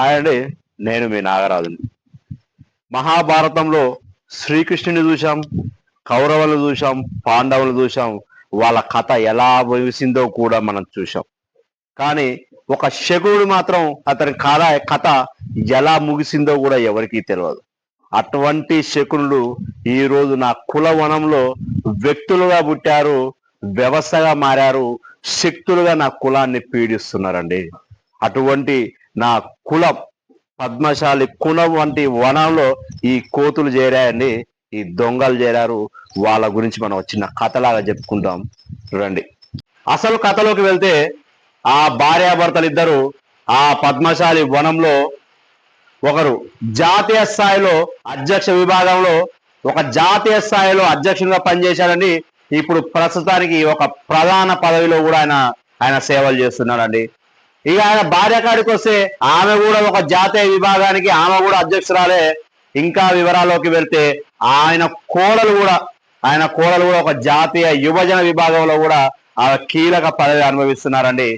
అండి నేను మీ నాగరాజుని. మహాభారతంలో శ్రీకృష్ణుని చూసాం కౌరవులు చూశాం పాండవులు చూసాం వాళ్ళ కథ ఎలా ముగిసిందో కూడా మనం చూశాం. కానీ ఒక శకుడు మాత్రం అతని కథ కథ ఎలా ముగిసిందో కూడా ఎవరికీ తెలియదు అటువంటి శకునులు ఈ రోజు నా కులవనంలో వ్యక్తులుగా పుట్టారు వ్యవస్థగా మారారు శక్తులుగా నా కులాన్ని పీడిస్తున్నారండి. అటువంటి నా కులం పద్మశాలి కులం వంటి వనంలో ఈ కోతులు చేరాయండి. ఈ దొంగలు చేరారు. వాళ్ళ గురించి మనం చిన్న కథలాగా చెప్పుకుంటాం. చూడండి అసలు కథలోకి వెళ్తే ఆ భార్యాభర్తలు ఇద్దరు ఆ పద్మశాలి వనంలో ఒకరు జాతీయ స్థాయిలో అధ్యక్ష విభాగంలో ఒక జాతీయ స్థాయిలో అధ్యక్షునిగా పనిచేశాడని ఇప్పుడు ప్రస్తుతానికి ఒక ప్రధాన పదవిలో కూడా ఆయన ఆయన సేవలు చేస్తున్నాడండి. ఇక ఆయన భార్య కాడికి వస్తే ఆమె కూడా ఒక జాతీయ విభాగానికి ఆమె కూడా అధ్యక్షురాలే. ఇంకా వివరాల్లోకి వెళ్తే ఆయన కోడలు కూడా ఆయన కోడలు కూడా ఒక జాతీయ యువజన విభాగంలో కూడా ఆ కీలక పదవి అనుభవిస్తున్నారండి.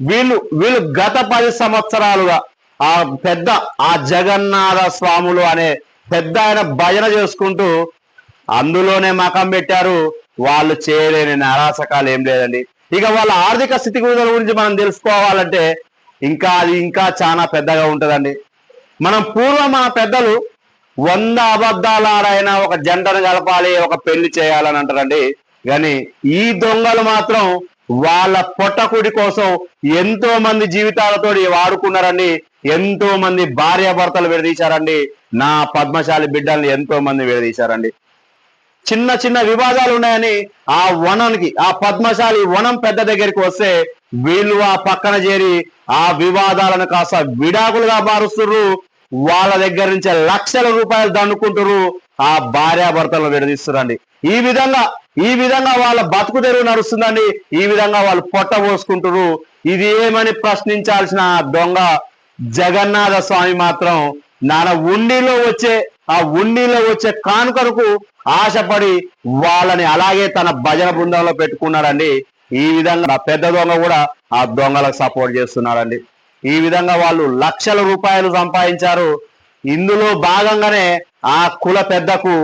వీళ్ళు వీళ్ళు గత పది సంవత్సరాలుగా ఆ పెద్ద ఆ జగన్నాథ స్వాములు అనే పెద్ద ఆయన భజన చేసుకుంటూ అందులోనే మకం పెట్టారు. వాళ్ళు చేయలేని నారాసకాలు ఏం లేదండి. ఇక వాళ్ళ ఆర్థిక స్థితిగతుల గురించి మనం తెలుసుకోవాలంటే ఇంకా అది ఇంకా చాలా పెద్దగా ఉంటుందండి. మనం పూర్వం మన పెద్దలు వంద అబద్ధాలు ఆడైనా ఒక జంటను కలపాలి ఒక పెళ్ళి చేయాలని అంటారండి. కానీ ఈ దొంగలు మాత్రం వాళ్ళ పొట్టకుడి కోసం ఎంతో మంది జీవితాలతో వాడుకున్నారండి. ఎంతో మంది భార్యాభర్తలు విడదీశారండి. నా పద్మశాలి బిడ్డల్ని ఎంతో మంది విడదీశారండి. చిన్న చిన్న వివాదాలు ఉన్నాయని ఆ వనానికి ఆ పద్మశాలి వనం పెద్ద దగ్గరికి వస్తే వీళ్ళు ఆ పక్కన చేరి ఆ వివాదాలను కాస్త విడాకులుగా మారుస్తుర్రు. వాళ్ళ దగ్గర నుంచి లక్షల రూపాయలు దండుకుంటున్నారు ఆ భార్యాభర్తలను విడదీస్తురండి ఈ విధంగా ఈ విధంగా వాళ్ళ బతుకు తెరువు నడుస్తుందండి. ఈ విధంగా వాళ్ళు పొట్ట పోసుకుంటారు ఇది ఏమని ప్రశ్నించాల్సిన దొంగ జగన్నాథ స్వామి మాత్రం నాన్న ఉండిలో వచ్చే ఆ ఉండిలో వచ్చే కానుకరకు ఆశపడి వాళ్ళని అలాగే తన భజన బృందంలో పెట్టుకున్నాడండి. ఈ విధంగా నా పెద్ద దొంగ కూడా ఆ దొంగలకు సపోర్ట్ చేస్తున్నాడండి. ఈ విధంగా వాళ్ళు లక్షల రూపాయలు సంపాదించారు. ఇందులో భాగంగానే ఆ కుల పెద్దకు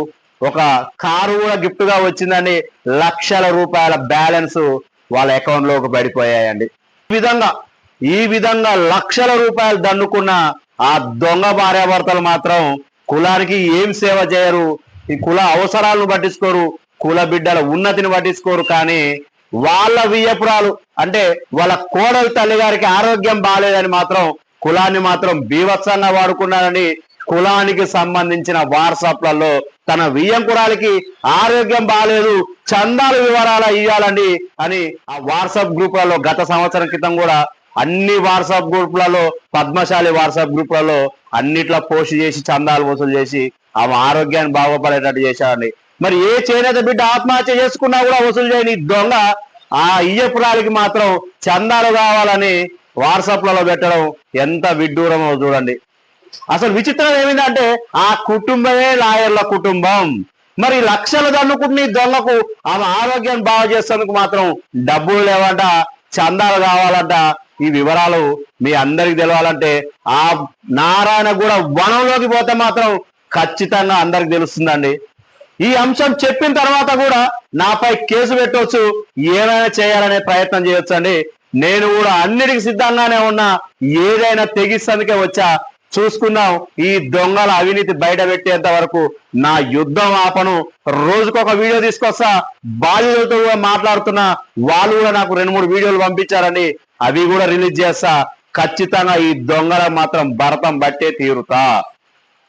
ఒక కారు కూడా గిఫ్ట్గా వచ్చిందండి. లక్షల రూపాయల బ్యాలెన్స్ వాళ్ళ అకౌంట్లోకి పడిపోయాయండి. ఈ విధంగా ఈ విధంగా లక్షల రూపాయలు దండుకున్న ఆ దొంగ భార్యాభర్తలు మాత్రం కులానికి ఏం సేవ చేయరు. ఈ కుల అవసరాలను పట్టించుకోరు. కుల బిడ్డల ఉన్నతిని పట్టించుకోరు కానీ వాళ్ళ వియ్యపురాలు అంటే వాళ్ళ కోడలు తల్లి గారికి ఆరోగ్యం బాగాలేదని మాత్రం కులాన్ని మాత్రం బీభత్సంగా వాడుకున్నారని కులానికి సంబంధించిన వాట్సాప్లలో తన వియ్యంకురాలకి ఆరోగ్యం బాగాలేదు చందాల వివరాలు ఇవ్వాలండి అని ఆ వాట్సాప్ గ్రూపులలో గత సంవత్సరం క్రితం కూడా అన్ని వాట్సాప్ గ్రూప్లలో పద్మశాలి వాట్సాప్ గ్రూప్లలో అన్నిట్లో పోస్ట్ చేసి చందాలు వసూలు చేసి ఆమె ఆరోగ్యాన్ని బాగుపడేటట్టు చేశారండి. మరి ఏ చేనేత బిడ్డ ఆత్మహత్య చేసుకున్నా కూడా వసూలు చేయని దొంగ ఆ ఇయ్యపురాలకి మాత్రం చందాలు కావాలని వాట్సాప్లలో పెట్టడం ఎంత విడ్డూరమో చూడండి. అసలు విచిత్రం ఏమిటంటే ఆ కుటుంబమే లాయర్ల కుటుంబం. మరి లక్షలు దన్నుకుంటున్న దొంగకు ఆమె ఆరోగ్యం బాగు చేసేందుకు మాత్రం డబ్బులు లేవంట చందాలు కావాలంట ఈ వివరాలు మీ అందరికి తెలవాలంటే ఆ నారాయణ కూడా వనంలోకి పోతే మాత్రం ఖచ్చితంగా అందరికి తెలుస్తుందండి. ఈ అంశం చెప్పిన తర్వాత కూడా నాపై కేసు పెట్టవచ్చు ఏమైనా చేయాలనే ప్రయత్నం చేయొచ్చు అండి నేను కూడా అన్నిటికి సిద్ధంగానే ఉన్నా ఏదైనా తెగిస్తందుకే వచ్చా. చూసుకుందాం ఈ దొంగల అవినీతి బయట పెట్టేంత వరకు నా యుద్ధం ఆపను. రోజుకొక వీడియో తీసుకొస్తా. బాధితులతో కూడా మాట్లాడుతున్నా. వాళ్ళు కూడా నాకు రెండు మూడు వీడియోలు పంపించారండి. అవి కూడా రిలీజ్ చేస్తా. ఖచ్చితంగా ఈ దొంగల మాత్రం భరతం బట్టే తీరుతా.